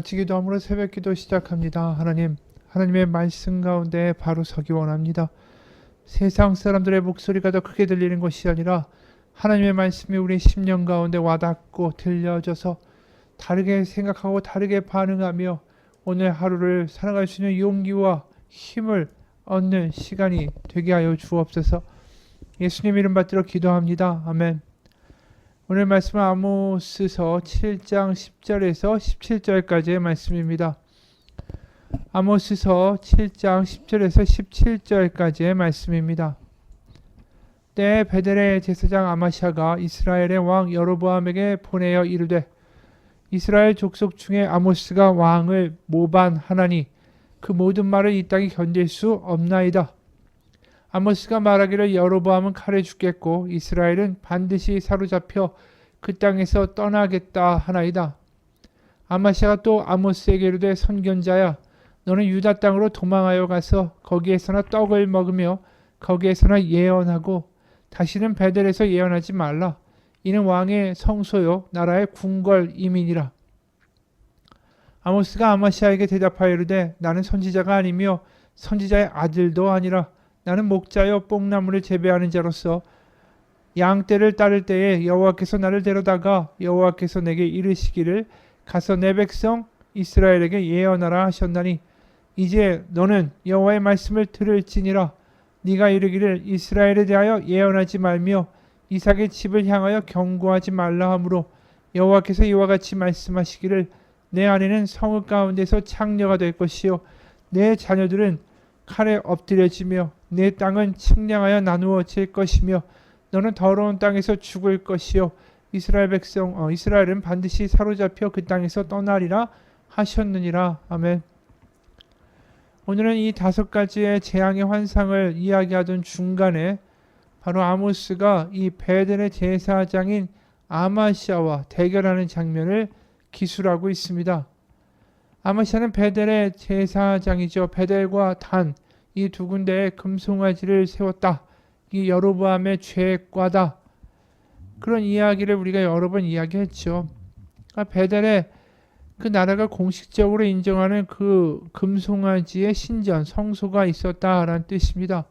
같이 기도함으로 새벽 기도 시작합니다. 하나님, 하나님의 말씀 가운데 바로 서기 원합니다. 세상 사람들의 목소리가 더 크게 들리는 것이 아니라 하나님의 말씀이 우리 심령 가운데 와닿고 들려져서 다르게 생각하고 다르게 반응하며 오늘 하루를 살아갈 수 있는 용기와 힘을 얻는 시간이 되게 하여 주옵소서. 예수님 이름 받들어 기도합니다. 아멘. 오늘 말씀은 아모스서 7장 10절에서 17절까지의 말씀입니다. 아모스서 7장 10절에서 17절까지의 말씀입니다. 때 베델의 제사장 아마샤가 이스라엘의 왕 여로보암에게 보내어 이르되 이스라엘 족속 중에 아모스가 왕을 모반하나니 그 모든 말을 이 땅이 견딜 수 없나이다. 아모스가 말하기를 여로보암은 칼에 죽겠고 이스라엘은 반드시 사로잡혀 그 땅에서 떠나겠다 하나이다. 아마샤가 또 아모스에게 이르되 선견자야 너는 유다 땅으로 도망하여 가서 거기에서나 떡을 먹으며 거기에서나 예언하고 다시는 베델에서 예언하지 말라. 이는 왕의 성소요 나라의 궁궐 이민이라. 아모스가 아마시아에게 대답하여 이르되 나는 선지자가 아니며 선지자의 아들도 아니라 나는 목자여 뽕나무를 재배하는 자로서 양 떼를 따를 때에 여호와께서 나를 데려다가 여호와께서 내게 이르시기를 가서 내 백성 이스라엘에게 예언하라 하셨나니 이제 너는 여호와의 말씀을 들을지니라. 네가 이르기를 이스라엘에 대하여 예언하지 말며 이삭의 집을 향하여 경고하지 말라 하므로 여호와께서 이와 같이 말씀하시기를 내 아내는 성읍 가운데서 창녀가 될 것이요 내 자녀들은 칼에 엎드려지며 내 땅은 측량하여 나누어질 것이며 너는 더러운 땅에서 죽을 것이요 이스라엘 백성 어, 이스라엘은 반드시 사로잡혀 그 땅에서 떠나리라 하셨느니라 아멘. 오늘은 이 다섯 가지의 재앙의 환상을 이야기하던 중간에 바로 아모스가 이 베델의 제사장인 아마시아와 대결하는 장면을 기술하고 있습니다. 아마시아는 베델의 제사장이죠. 베델과 단 이 두 군데에 금송아지를 세웠다. 이 여로보암의 죄과다. 그런 이야기를 우리가 여러 번 이야기했죠. 그러니까 베델에 그 나라가 공식적으로 인정하는 그 금송아지의 신전 성소가 있었다라는 뜻입니다.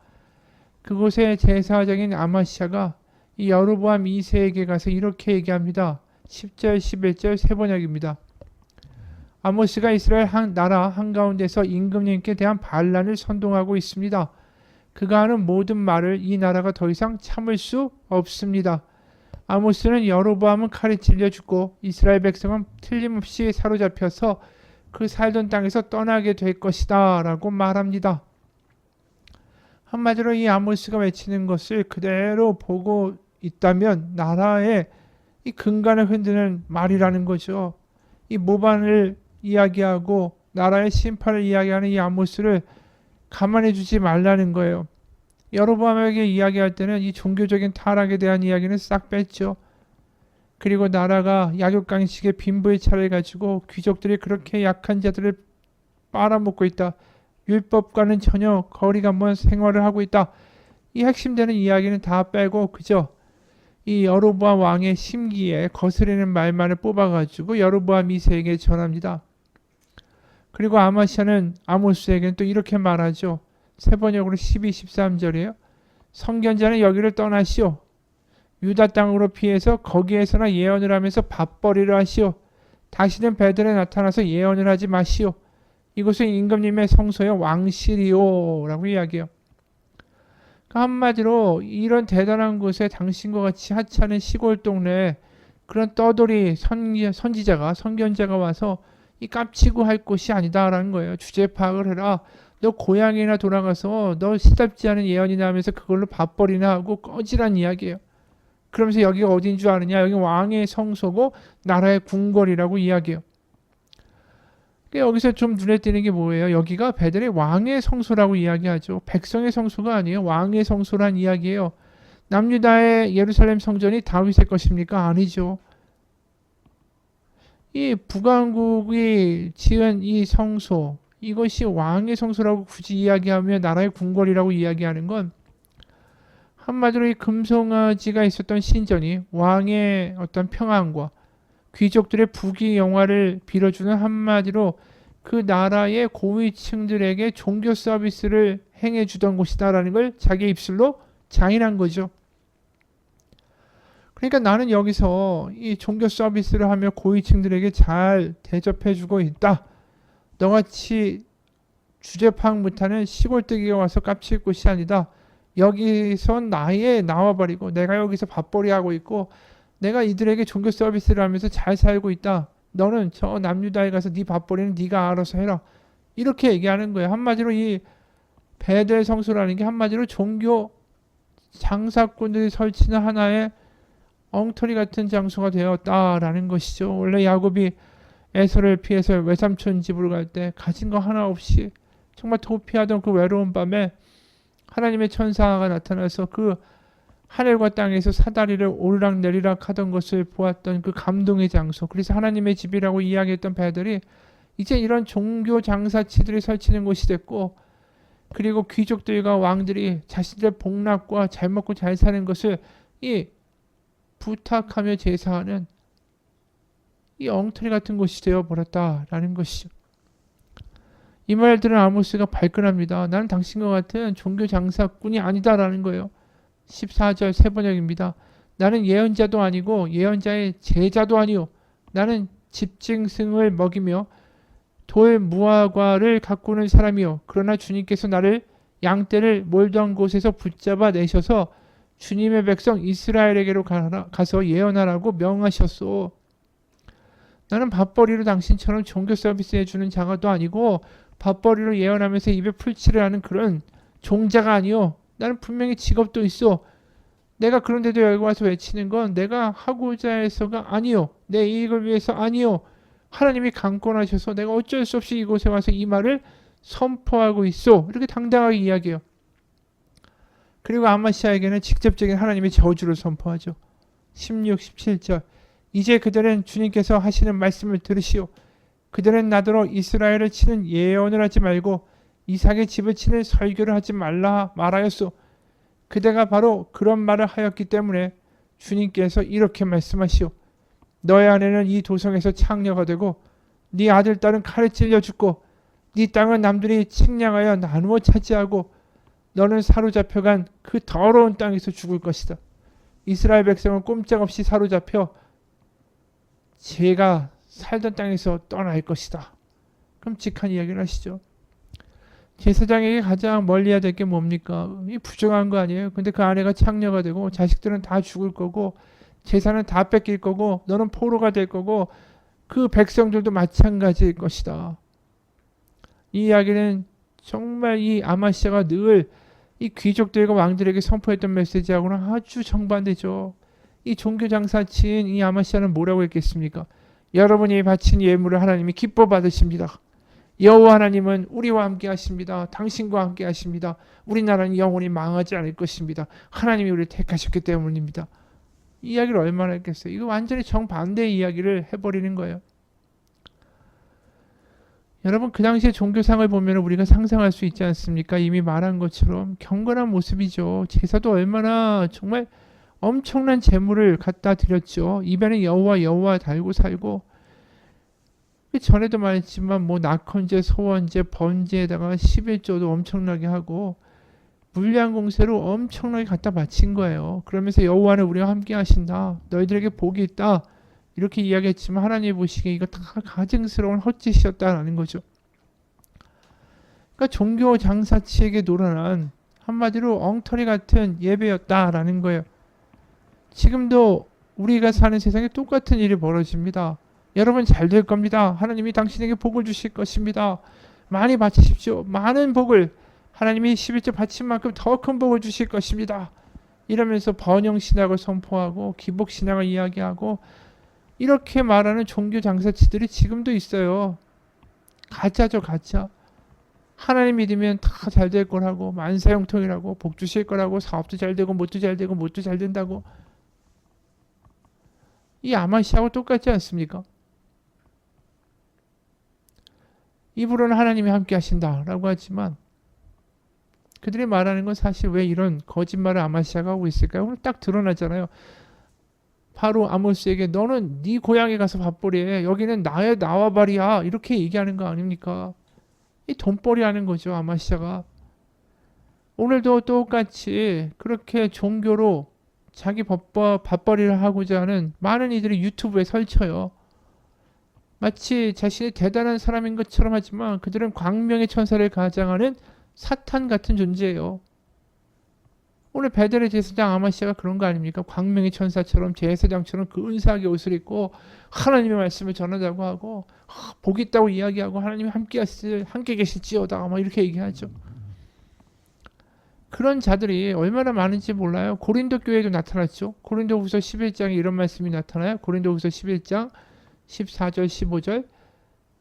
그곳의 제사장인 아마시아가 이 여로보암 2세에게 가서 이렇게 얘기합니다. 10절 11절 세 번역입니다. 아모스가 이스라엘 한 나라 한가운데서 임금님께 대한 반란을 선동하고 있습니다. 그가 하는 모든 말을 이 나라가 더 이상 참을 수 없습니다. 아모스는 여로보암은 칼에 찔려 죽고 이스라엘 백성은 틀림없이 사로잡혀서 그 살던 땅에서 떠나게 될 것이다 라고 말합니다. 한마디로 이 아모스가 외치는 것을 그대로 보고 있다면 나라의 이 근간을 흔드는 말이라는 거죠. 이 모반을 이야기하고 나라의 심판을 이야기하는 이 아모스를 가만히 두지 말라는 거예요. 여로보암에게 이야기할 때는 이 종교적인 타락에 대한 이야기는 싹 뺐죠. 그리고 나라가 약육강식의 빈부의 차를 가지고 귀족들이 그렇게 약한 자들을 빨아먹고 있다. 율법과는 전혀 거리가 먼 생활을 하고 있다. 이 핵심되는 이야기는 다 빼고 그저 이 여로보암 왕의 심기에 거스르는 말만을 뽑아가지고 여로보암 2세에게 전합니다. 그리고 아마시아는 아모스에게는 또 이렇게 말하죠. 세 번역으로 12, 13절이에요. 성견자는 여기를 떠나시오. 유다 땅으로 피해서 거기에서나 예언을 하면서 밥벌이를 하시오. 다시는 베들에 나타나서 예언을 하지 마시오. 이곳은 임금님의 성소의 왕실이오. 라고 이야기해요. 그러니까 한마디로 이런 대단한 곳에 당신과 같이 하찮은 시골 동네에 그런 떠돌이 선, 선지자가 선견자가 와서 이 깝치고 할 곳이 아니다라는 거예요. 주제 파악을 해라. 너 고향이나 돌아가서 너 시답지 않은 예언이나 하면서 그걸로 밥벌이나 하고 꺼지란 이야기예요. 그러면서 여기가 어딘 줄 아느냐? 여기 왕의 성소고 나라의 궁궐이라고 이야기해요. 여기서 좀 눈에 띄는 게 뭐예요? 여기가 베델의 왕의 성소라고 이야기하죠. 백성의 성소가 아니에요. 왕의 성소란 이야기예요. 남유다의 예루살렘 성전이 다윗의 것입니까? 아니죠. 이 북왕국이 지은 이 성소 이것이 왕의 성소라고 굳이 이야기하며 나라의 궁궐이라고 이야기하는 건 한마디로 이 금송아지가 있었던 신전이 왕의 어떤 평안과 귀족들의 부귀 영화를 빌어주는 한마디로 그 나라의 고위층들에게 종교 서비스를 행해주던 곳이다라는 걸 자기 입술로 자인한 거죠. 그러니까 나는 여기서 이 종교 서비스를 하며 고위층들에게 잘 대접해주고 있다. 너같이 주제 파악 못하는 시골뜨기가 와서 깝칠 곳이 아니다. 여기선 나에 나와버리고 내가 여기서 밥벌이 하고 있고 내가 이들에게 종교 서비스를 하면서 잘 살고 있다. 너는 저 남유다에 가서 네 밥벌이는 네가 알아서 해라. 이렇게 얘기하는 거예요. 한마디로 이 베델 성소라는 게 한마디로 종교 장사꾼들이 설치는 하나의 엉터리 같은 장소가 되었다라는 것이죠. 원래 야곱이 에서를 피해서 외삼촌 집으로 갈 때 가진 거 하나 없이 정말 도피하던 그 외로운 밤에 하나님의 천사가 나타나서 그 하늘과 땅에서 사다리를 오르락 내리락 하던 것을 보았던 그 감동의 장소. 그래서 하나님의 집이라고 이야기했던 배들이 이제 이런 종교 장사치들이 설치는 곳이 됐고 그리고 귀족들과 왕들이 자신들 복락과 잘 먹고 잘 사는 것을 이 부탁하며 제사하는 이 엉터리 같은 곳이 되어 버렸다라는 것이죠. 이 말들은 아모스가 발끈합니다. 나는 당신과 같은 종교 장사꾼이 아니다라는 거예요. 14절 세 번역입니다. 나는 예언자도 아니고 예언자의 제자도 아니요. 나는 집증승을 먹이며 돌 무화과를 가꾸는 사람이요. 그러나 주님께서 나를 양떼를 몰던 곳에서 붙잡아 내셔서 주님의 백성 이스라엘에게로 가서 예언하라고 명하셨소. 나는 밥벌이로 당신처럼 종교 서비스 해주는 자가도 아니고 밥벌이로 예언하면서 입에 풀칠을 하는 그런 종자가 아니요. 나는 분명히 직업도 있어. 내가 그런데도 여기 와서 외치는 건 내가 하고자 해서가 아니요. 내 이익을 위해서 아니요. 하나님이 강권하셔서 내가 어쩔 수 없이 이곳에 와서 이 말을 선포하고 있어. 이렇게 당당하게 이야기해요. 그리고 아마시아에게는 직접적인 하나님의 저주를 선포하죠. 16, 17절. 이제 그들은 주님께서 하시는 말씀을 들으시오. 그들은 나더러 이스라엘을 치는 예언을 하지 말고 이삭의 집을 치는 설교를 하지 말라 말하였소. 그대가 바로 그런 말을 하였기 때문에 주님께서 이렇게 말씀하시오. 너의 아내는 이 도성에서 창녀가 되고 네 아들 딸은 칼에 찔려 죽고 네 땅은 남들이 측량하여 나누어 차지하고 너는 사로잡혀간 그 더러운 땅에서 죽을 것이다. 이스라엘 백성은 꼼짝없이 사로잡혀 제가 살던 땅에서 떠날 것이다. 끔찍한 이야기를 하시죠. 제사장에게 가장 멀리 해야 될 게 뭡니까? 이 부정한 거 아니에요. 근데 그 아내가 창녀가 되고 자식들은 다 죽을 거고 재산은 다 뺏길 거고 너는 포로가 될 거고 그 백성들도 마찬가지일 것이다. 이 이야기는 정말 이 아마시아가 늘 이 귀족들과 왕들에게 선포했던 메시지하고는 아주 정반대죠. 이 종교 장사친 이 아마시아는 뭐라고 했겠습니까? 여러분이 바친 예물을 하나님이 기뻐 받으십니다. 여호와 하나님은 우리와 함께 하십니다. 당신과 함께 하십니다. 우리나라는 영원히 망하지 않을 것입니다. 하나님이 우리를 택하셨기 때문입니다. 이 이야기를 얼마나 했겠어요? 이거 완전히 정반대의 이야기를 해버리는 거예요. 여러분 그 당시에 종교상을 보면 우리가 상상할 수 있지 않습니까? 이미 말한 것처럼 경건한 모습이죠. 제사도 얼마나 정말 엄청난 재물을 갖다 드렸죠. 입에는 여호와 여호와 달고 살고 그 전에도 말했지만 뭐 낙헌제, 소원제, 번제에다가 11조도 엄청나게 하고 물량 공세로 엄청나게 갖다 바친 거예요. 그러면서 여호와는 우리와 함께 하신다. 너희들에게 복이 있다. 이렇게 이야기했지만 하나님 보시기에 이거 다 가증스러운 헛짓이었다라는 거죠. 그러니까 종교 장사치에게 노란한 한마디로 엉터리 같은 예배였다라는 거예요. 지금도 우리가 사는 세상에 똑같은 일이 벌어집니다. 여러분 잘 될 겁니다. 하나님이 당신에게 복을 주실 것입니다. 많이 바치십시오. 많은 복을 하나님이 11조 바친 만큼 더 큰 복을 주실 것입니다. 이러면서 번영 신학을 선포하고 기복 신학을 이야기하고 이렇게 말하는 종교 장사치들이 지금도 있어요. 가짜죠, 가짜. 하나님 믿으면 다 잘 될 거라고 만사형통이라고 복 주실 거라고 사업도 잘 되고 뭣도 잘 되고 뭣도 잘 된다고 이 아마시하고 똑같지 않습니까? 입으로는 하나님이 함께 하신다라고 하지만 그들이 말하는 건 사실 왜 이런 거짓말을 아마시아가 하고 있을까요? 오늘 딱 드러나잖아요. 바로 아모스에게 너는 네 고향에 가서 밥벌이해 여기는 나의 나와바리야 이렇게 얘기하는 거 아닙니까? 이 돈벌이 하는 거죠 아마시아가 오늘도 똑같이 그렇게 종교로 자기 밥벌, 밥벌이를 하고자 하는 많은 이들이 유튜브에 설쳐요. 마치 자신이 대단한 사람인 것처럼 하지만 그들은 광명의 천사를 가장하는 사탄 같은 존재예요. 오늘 베델의 제사장 아마시아가 그런 거 아닙니까? 광명의 천사처럼 제사장처럼 그 은사하게 옷을 입고 하나님의 말씀을 전하자고 하고 하, 복 있다고 이야기하고 하나님이 함께 하실 함께 계실지어다 막 이렇게 얘기하죠. 그런 자들이 얼마나 많은지 몰라요. 고린도 교회에도 나타났죠. 고린도후서 11장에 이런 말씀이 나타나요. 고린도후서 11장 14절 15절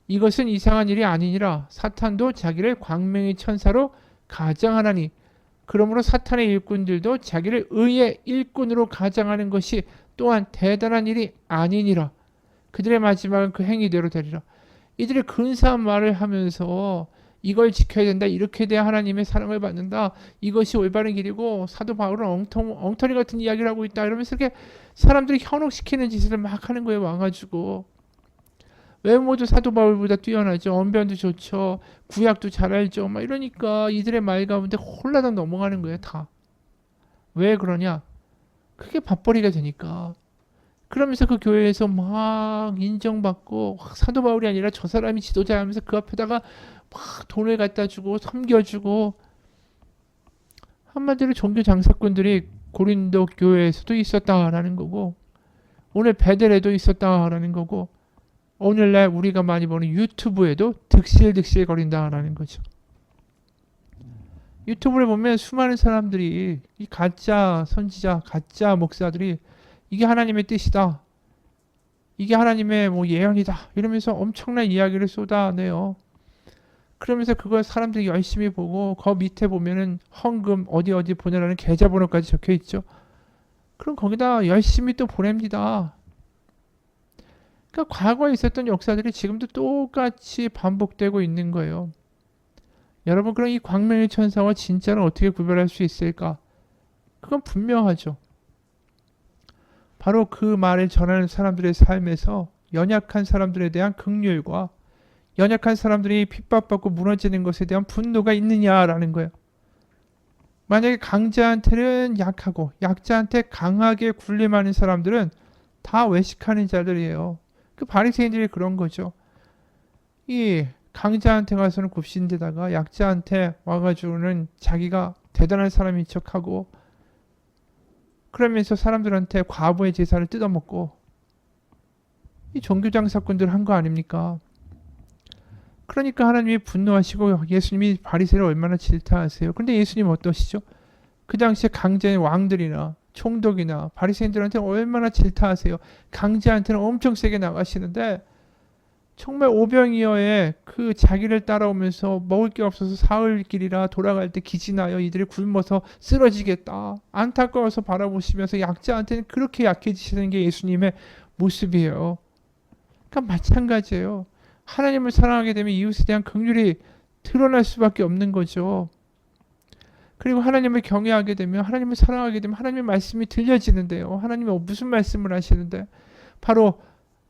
이것은 이상한 일이 아니니라 사탄도 자기를 광명의 천사로 가장하나니 그러므로 사탄의 일꾼들도 자기를 의의 일꾼으로 가장하는 것이 또한 대단한 일이 아니니라. 그들의 마지막은 그 행위대로 되리라. 이들이 근사한 말을 하면서 이걸 지켜야 된다 이렇게 돼야 하나님의 사랑을 받는다 이것이 올바른 길이고 사도 바울은 엉터, 엉터리 같은 이야기를 하고 있다 이러면서 이렇게 사람들이 현혹시키는 짓을 막 하는 거예요. 와가지고 외모도 사도 바울보다 뛰어나죠. 언변도 좋죠. 구약도 잘 알죠. 막 이러니까 이들의 말 가운데 홀라당 넘어가는 거예요. 다. 왜 그러냐? 그게 밥벌이가 되니까. 그러면서 그 교회에서 막 인정받고 사도 바울이 아니라 저 사람이 지도자 하면서 그 앞에다가 막 돈을 갖다 주고 섬겨주고 한마디로 종교 장사꾼들이 고린도 교회에서도 있었다라는 거고 오늘 베델에도 있었다라는 거고 오늘날 우리가 많이 보는 유튜브에도 득실득실 거린다라는 거죠. 유튜브를 보면 수많은 사람들이 이 가짜 선지자, 가짜 목사들이 이게 하나님의 뜻이다. 이게 하나님의 뭐 예언이다. 이러면서 엄청난 이야기를 쏟아내요. 그러면서 그걸 사람들이 열심히 보고 그 밑에 보면은 헌금 어디 어디 보내라는 계좌번호까지 적혀 있죠. 그럼 거기다 열심히 또 보냅니다. 그러니까 과거에 있었던 역사들이 지금도 똑같이 반복되고 있는 거예요. 여러분 그럼 이 광명의 천사와 진짜는 어떻게 구별할 수 있을까? 그건 분명하죠. 바로 그 말을 전하는 사람들의 삶에서 연약한 사람들에 대한 긍휼과 연약한 사람들이 핍박받고 무너지는 것에 대한 분노가 있느냐라는 거예요. 만약에 강자한테는 약하고 약자한테 강하게 군림하는 사람들은 다 외식하는 자들이에요. 그 바리새인들이 그런 거죠. 이 강자한테 가서는 굽신데다가 약자한테 와가지고는 자기가 대단한 사람인 척하고 그러면서 사람들한테 과부의 제사를 뜯어먹고 이 종교장 사건들 한 거 아닙니까? 그러니까 하나님이 분노하시고 예수님이 바리새를 얼마나 질타하세요. 근데 예수님 어떠시죠? 그 당시에 강자의 왕들이나 총독이나 바리새인들한테 얼마나 질타하세요. 강자한테는 엄청 세게 나가시는데 정말 오병이어의 그 자기를 따라오면서 먹을 게 없어서 사흘 길이라 돌아갈 때 기진하여 이들이 굶어서 쓰러지겠다. 안타까워서 바라보시면서 약자한테는 그렇게 약해지시는 게 예수님의 모습이에요. 그러니까 마찬가지예요. 하나님을 사랑하게 되면 이웃에 대한 긍휼이 드러날 수밖에 없는 거죠. 그리고 하나님을 경외하게 되면 하나님을 사랑하게 되면 하나님의 말씀이 들려지는데요. 하나님이 무슨 말씀을 하시는데 바로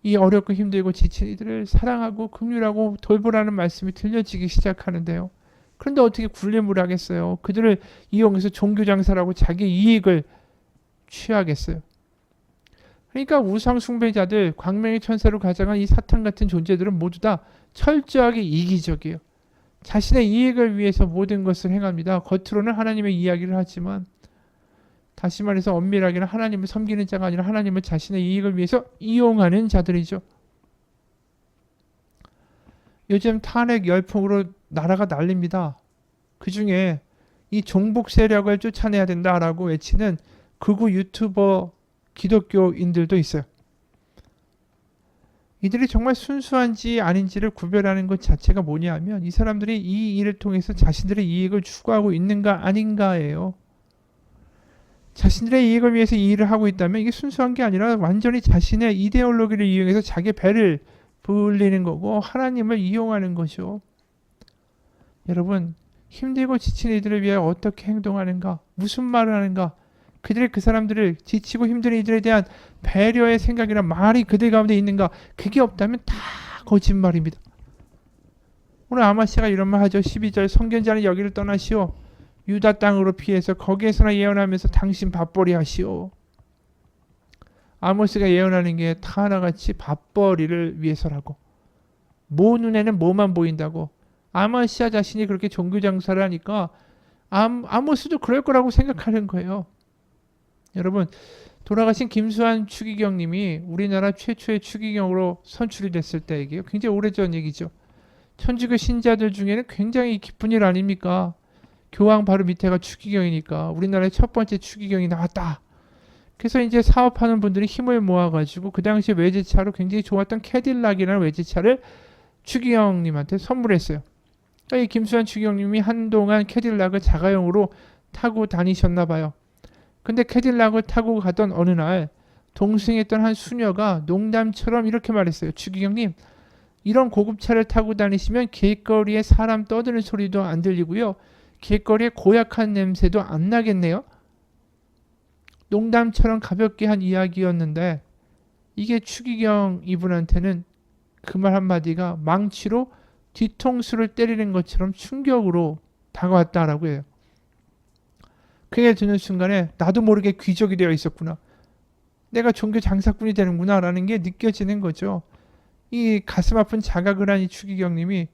이 어렵고 힘들고 지친 이들을 사랑하고 긍휼하고 돌보라는 말씀이 들려지기 시작하는데요. 그런데 어떻게 군림을 하겠어요? 그들을 이용해서 종교 장사라고 자기 이익을 취하겠어요. 그러니까 우상 숭배자들, 광명의 천사로 가장한 이 사탄 같은 존재들은 모두 다 철저하게 이기적이에요. 자신의 이익을 위해서 모든 것을 행합니다. 겉으로는 하나님의 이야기를 하지만 다시 말해서 엄밀하게는 하나님을 섬기는 자가 아니라 하나님을 자신의 이익을 위해서 이용하는 자들이죠. 요즘 탄핵 열풍으로 나라가 난립니다. 그 중에 이 종북 세력을 쫓아내야 된다라고 외치는 극우 유튜버 기독교인들도 있어요. 이들이 정말 순수한지 아닌지를 구별하는 것 자체가 뭐냐면 이 사람들이 이 일을 통해서 자신들의 이익을 추구하고 있는가 아닌가예요. 자신들의 이익을 위해서 이 일을 하고 있다면 이게 순수한 게 아니라 완전히 자신의 이데올로기를 이용해서 자기 배를 불리는 거고 하나님을 이용하는 거죠. 여러분 힘들고 지친 이들을 위해 어떻게 행동하는가 무슨 말을 하는가 그들의 그 사람들을 지치고 힘든 이들에 대한 배려의 생각이나 말이 그들 가운데 있는가? 그게 없다면 다 거짓말입니다. 오늘 아마시아가 이런 말 하죠. 12절 성견자는 여기를 떠나시오. 유다 땅으로 피해서 거기에서나 예언하면서 당신 밥벌이 하시오. 아모스가 예언하는 게 다 하나같이 밥벌이를 위해서라고. 모 눈에는 뭐만 보인다고. 아마시아 자신이 그렇게 종교 장사를 하니까 아, 아모스도 그럴 거라고 생각하는 거예요. 여러분 돌아가신 김수환 추기경님이 우리나라 최초의 추기경으로 선출이 됐을 때 얘기예요. 굉장히 오래전 얘기죠. 천주교 신자들 중에는 굉장히 기쁜 일 아닙니까? 교황 바로 밑에가 추기경이니까 우리나라의 첫 번째 추기경이 나왔다. 그래서 이제 사업하는 분들이 힘을 모아가지고 그 당시 외제차로 굉장히 좋았던 캐딜락이라는 외제차를 추기경님한테 선물했어요. 그러니까 이 김수환 추기경님이 한동안 캐딜락을 자가용으로 타고 다니셨나 봐요. 근데 캐딜락을 타고 가던 어느 날 동승했던 한 수녀가 농담처럼 이렇게 말했어요. 추기경님, 이런 고급차를 타고 다니시면 길거리에 사람 떠드는 소리도 안 들리고요. 길거리에 고약한 냄새도 안 나겠네요. 농담처럼 가볍게 한 이야기였는데 이게 추기경 이분한테는 그 말 한마디가 망치로 뒤통수를 때리는 것처럼 충격으로 다가왔다라고 해요. 듣는 순간에 나도 모르게 귀족이 되어 있었구나. 내가 종교 장사꾼이 되는구나 라는 게 느껴지는 거죠. 이 가슴 아픈 자각을 한 이 추기경님이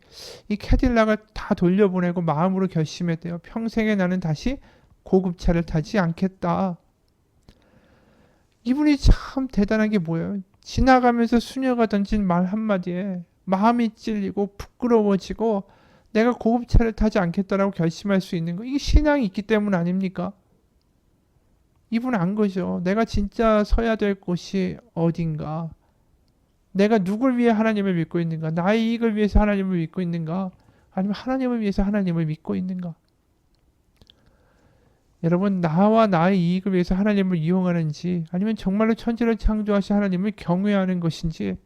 이 캐딜락을 다 돌려보내고 마음으로 결심했대요. 평생에 나는 다시 고급차를 타지 않겠다. 이분이 참 대단한 게 뭐예요? 지나가면서 수녀가 던진 말 한마디에 마음이 찔리고 부끄러워지고 내가 고급차를 타지 않겠다라고 결심할 수 있는 거. 이게 신앙이 있기 때문 아닙니까? 이분 안 거죠. 내가 진짜 서야 될 곳이 어딘가. 내가 누굴 위해 하나님을 믿고 있는가? 나의 이익을 위해서 하나님을 믿고 있는가? 아니면 하나님을 위해서 하나님을 믿고 있는가? 여러분 나와 나의 이익을 위해서 하나님을 이용하는지 아니면 정말로 천지를 창조하신 하나님을 경외하는 것인지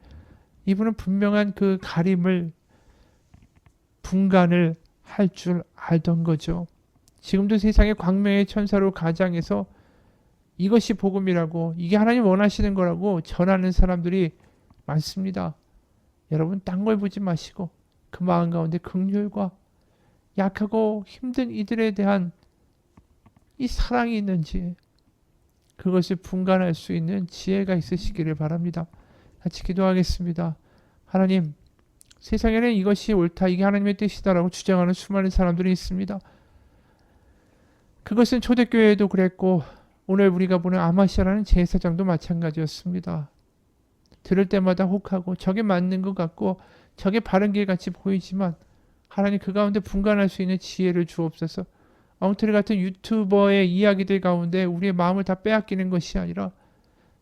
이분은 분명한 그 가림을 분간을 할 줄 알던 거죠. 지금도 세상의 광명의 천사로 가장해서 이것이 복음이라고 이게 하나님 원하시는 거라고 전하는 사람들이 많습니다. 여러분 딴 걸 보지 마시고 그 마음 가운데 긍휼과 약하고 힘든 이들에 대한 이 사랑이 있는지 그것을 분간할 수 있는 지혜가 있으시기를 바랍니다. 같이 기도하겠습니다. 하나님, 세상에는 이것이 옳다, 이게 하나님의 뜻이다라고 주장하는 수많은 사람들이 있습니다. 그것은 초대교회에도 그랬고 오늘 우리가 보는 아마시아라는 제사장도 마찬가지였습니다. 들을 때마다 혹하고 저게 맞는 것 같고 저게 바른 길 같이 보이지만 하나님 그 가운데 분간할 수 있는 지혜를 주옵소서. 엉터리 같은 유튜버의 이야기들 가운데 우리의 마음을 다 빼앗기는 것이 아니라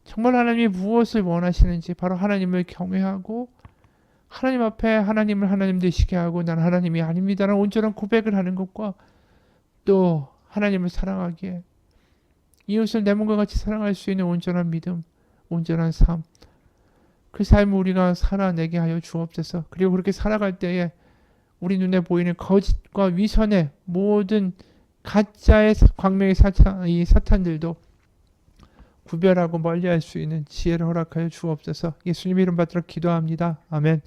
정말 하나님이 무엇을 원하시는지 바로 하나님을 경외하고 하나님 앞에 하나님을 하나님 되시게 하고 나는 하나님이 아닙니다라는 온전한 고백을 하는 것과 또 하나님을 사랑하기에 이웃을 내 몸과 같이 사랑할 수 있는 온전한 믿음, 온전한 삶. 그 삶을 우리가 살아내게 하여 주옵소서. 그리고 그렇게 살아갈 때에 우리 눈에 보이는 거짓과 위선의 모든 가짜의 광명의 사탄, 이 사탄들도 구별하고 멀리할 수 있는 지혜를 허락하여 주옵소서. 예수님 이름 받들어 기도합니다. 아멘.